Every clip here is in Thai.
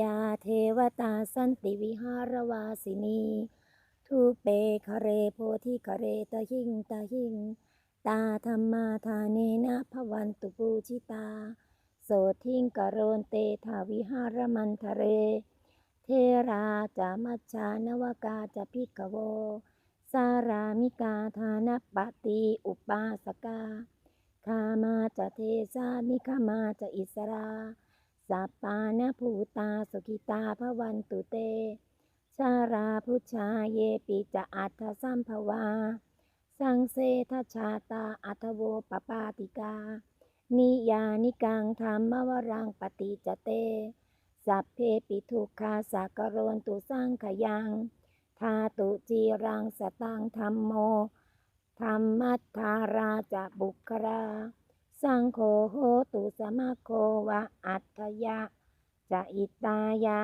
ยาเทวตาสันติวิหารวาสินีทุเปคเรโพธิคเรตหิงตหิง ตาธรรมาทาเนนะภวันตุปูชิตา โสทิงกโรนเตทาวิหารมันทะเร เทราจามัจฉานวกาจะพิกโว สารามิกาทานปฏิอุปาสกาคามาจะเทสานิคามาจะอิสรา สัปปานภูตาสุขิตาภวันตุเต ชาราพุชาเยปิจะอัตถสัมภวา สังเสทชาตาอัทโวปปาติกา นิยานิกังธรรมวรังปฏิจเต สัพเพปิทุกขาสากโรนตุสังขยังทาตุจีรังสตังธรรมโมธรรมัทธาราจะบุคครา สังโฆโหตุสมะโควะอัตถยะจะอิตายะ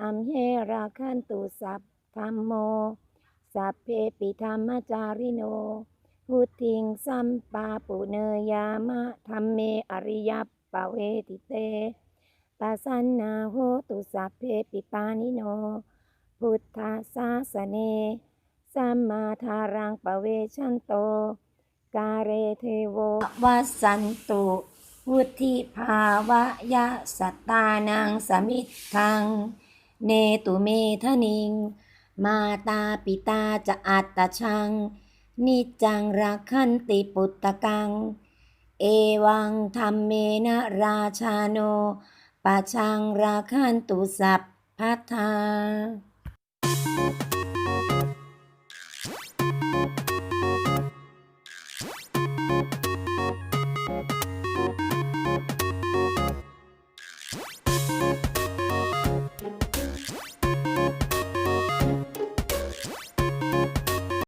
อัมเหราคันตุสัพธรรมโม สัพเพปิธรรมจาริโนพุทิงสัมปาปุเนยามะธรรมเมอริยปปเวติเตปัสสันนาโหตุสัพเพปิปานิโน พุทธศาสเน สัมมาทารังปเวชันโต กาเรเทโววัสสันตุวุธิภาวะยะสตตานังสมิทธัง เนตุเมทะนิง มาตาปิตาจะอัตตชัง นิจจังรักขันติปุตตะกัง เอวังธรรมเมนะราชาโนปะชังราคันตุสัพพัทธา